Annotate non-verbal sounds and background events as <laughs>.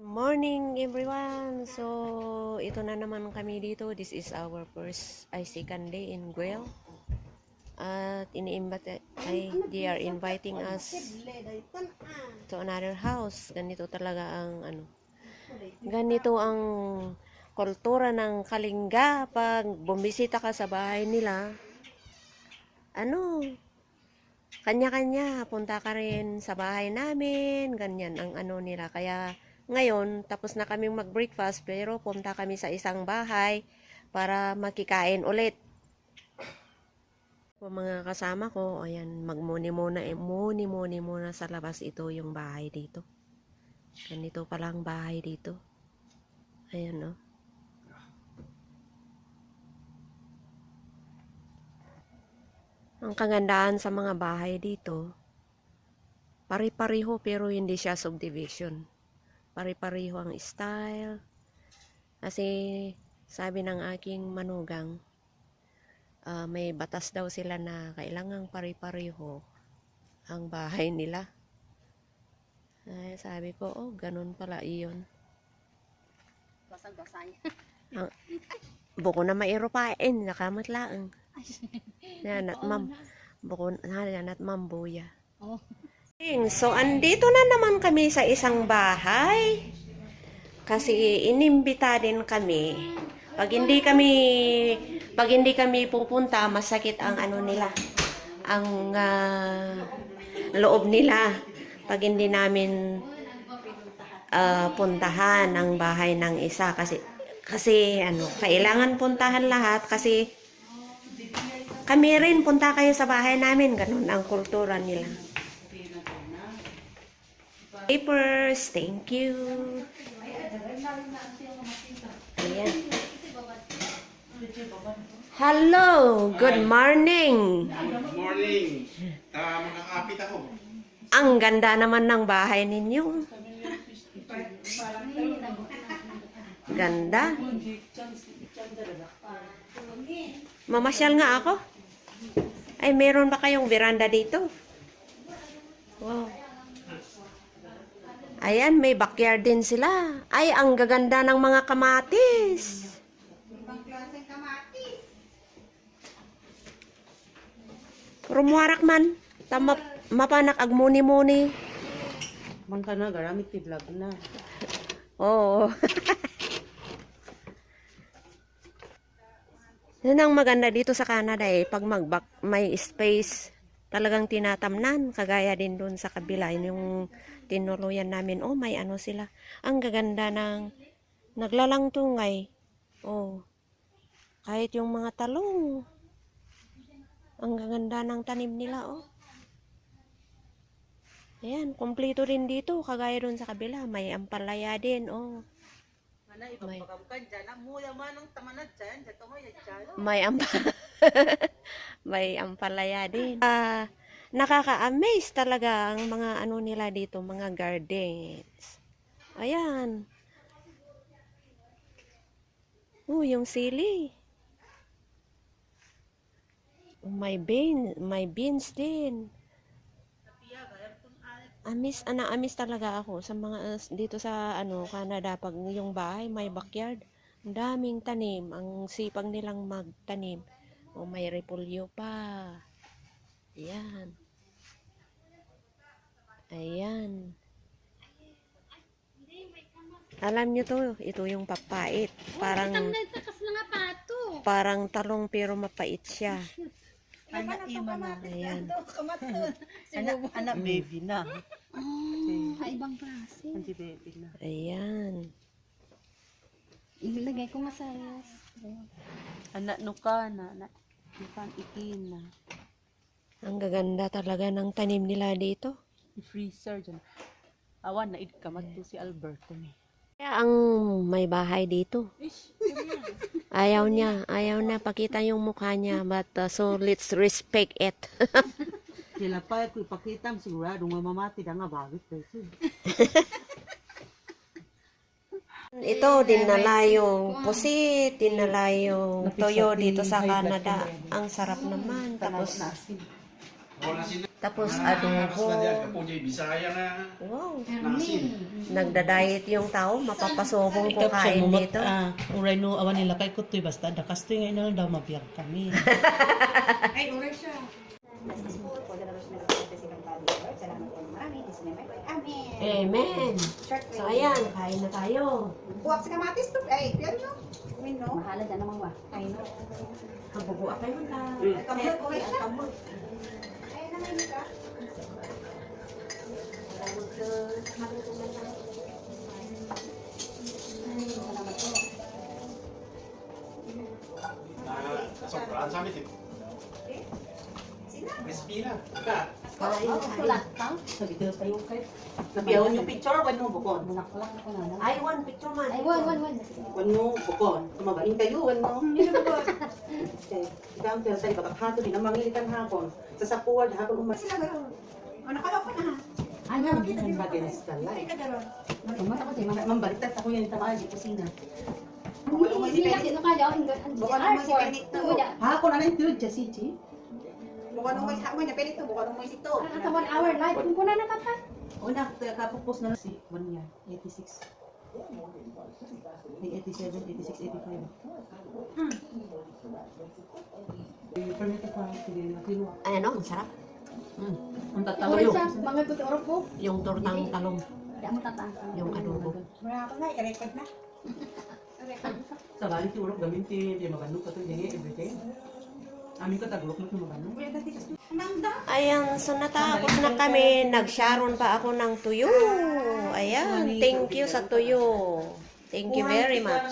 Morning everyone! So, ito na naman kami dito. This is our first ay second day in Guel. At ini-invite ay they are inviting us to another house. Ganito talaga ang ano. Ganito ang kultura ng Kalinga pag bumisita ka sa bahay nila. Ano? Kanya-kanya, punta ka rin sa bahay namin, ganyan ang ano nila. Kaya ngayon, tapos na kaming mag-breakfast, pero punta kami sa isang bahay para makikain ulit. Yung mga kasama ko, ayan, magmuni muna, eh, muni muni muna sa labas ito yung bahay dito. Ganito palang bahay dito. Ayan, no. Ang kagandaan sa mga bahay dito, pari-pariho pero hindi siya subdivision. Pari-pariho ang style. Kasi sabi ng aking manugang, ah, may batas daw sila na kailangang pari-pariho ang bahay <laughs> nila. Ay, sabi ko, oh, ganun pala iyon. Basag-basay. Buko na mairupain, nakamot laang. <laughs> Yan, at mam, buko na, yan, at mambuya. Oh. So, andito na naman kami sa isang bahay. Kasi inimbita din kami. Pag hindi kami pag hindi kami pupunta, masakit ang ano nila. Ang ah, loob nila. Pag hindi namin ah, puntahan ang bahay ng isa kasi kasi ano, kailangan puntahan lahat kasi kami rin punta kayo sa bahay namin, ganun ang kultura nila. Papers, thank you. Ayan. Hello, good morning. Good morning. Ah, makakapit ako. Ang ganda naman ng bahay ninyo. Ganda. Mamasyal nga ako. Ay, meron ba kayong veranda dito? Ayan, may backyard din sila. Ay, ang gaganda ng mga kamatis. Rumuharak man. Tama, mapanak agmuni-muni. Man ka na, garamit ti vlog na. Oo. <laughs> Yan ang maganda dito sa Canada eh. Pag magbak, may space, talagang tinatamnan. Kagaya din doon sa kabila. Yun Yung tinuluyan namin, oh may ano sila. Ang gaganda ng naglalang tungay. Oh. Kahit yung mga talong. Ang gaganda ng tanim nila, oh. Ayan, kumpleto rin dito. Kagaya doon sa kabila. May ampalaya din, oh. Mana, ipagpagam ka dyan. Ang muya man yan dyan. May ampa <laughs> may ampalaya din. Ah, nakaka-amaze talaga ang mga ano nila dito, mga gardens. Ayan. Oh, yung sili. May bean, may beans din. Amis, ana amis talaga ako sa mga uh, dito sa ano Canada pag yung bahay may backyard. Ang daming tanim, ang sipag nilang magtanim. O may repolyo pa. Ayan. Ayan. Alam nyo to, ito yung papait. Parang, nga pato. parang talong pero mapait siya. Anak ima na. Ayan. <laughs> Anak, anak baby na. Ah, ibang klase. Hindi baby na. Ayan. Ilagay ko nga sa. Anak nuka na. Anak nukan ikin na. Ang gaganda talaga ng tanim nila dito. I-freezer dyan. Awan na idkamat to si Alberto ni. Kaya ang may bahay dito. Ayaw niya, ayaw na pakita yung mukha niya, but uh, so let's respect it. <laughs> Sila pa ko ipakita sigurado nga mamati da nga bagit kasi. Ito, dinala yung pusit, dinala yung toyo dito sa Canada. Ang sarap naman. Tapos. Tapos adobo. Na na Wow. Nagda-diet yung tao, mapapasobong ko siya kain dito. ah, uray no, awan nila kay kutoy, basta dakastoy nga inalang daw mabiyag kami. <laughs> <laughs> Amen. So ayan, kain na tayo. Buwak sa kamatis to. Ay, pero no. Win no. Mahala dyan naman ba? Ay no. Ang bubuak kayo na. Ay, kamot ko siya. Ay, naman ka. Ah, sobrang sa amin. Crispy na. Kain, Sulat kain. ka? Sabi ko tayo kay. Nabiyawan yung picture, wan mo bukon. Ay, one picture man. Ay, wan, wan, wan. Wan mo bukon. Tumabahin kayo, wan mo. <laughs> Hindi na bukon. Okay. Ikaw ang tayo, baka din ang mangilitan hapon. Sa sapuwad, hapon umas. Sila garo. Ano kala ko na? Ano? Ang bagay ka Ay, ka garo. Tumat ako siya. Mambaliktad ako yan, tamaan di kusina. Hindi lang sino ka daw. Bukan naman si Benito. Hapon, ano yung tuyod, Jasichi? Bukan nung may sa mo na pelito, bukan nung may sito. Ang sa one hour live. Kung kuna na ka pa. Una, kapupos na si 1 year, 86. May 87, 86, 85. Hmm. Permit ako ang sige na kinuha. Ay, ano, ang sarap. Hmm. Ang tatawa Tuloy yun. siya. Mga kuturok po. Yung tortang talong, mo yung adobo. Wala ko na, i-record na. Sa balik yung urok gamitin, di ito, hindi everything. Ayan, so natapos na kami. Nagsharon pa ako ng tuyo. Ayan, thank you sa tuyo. Thank you very much.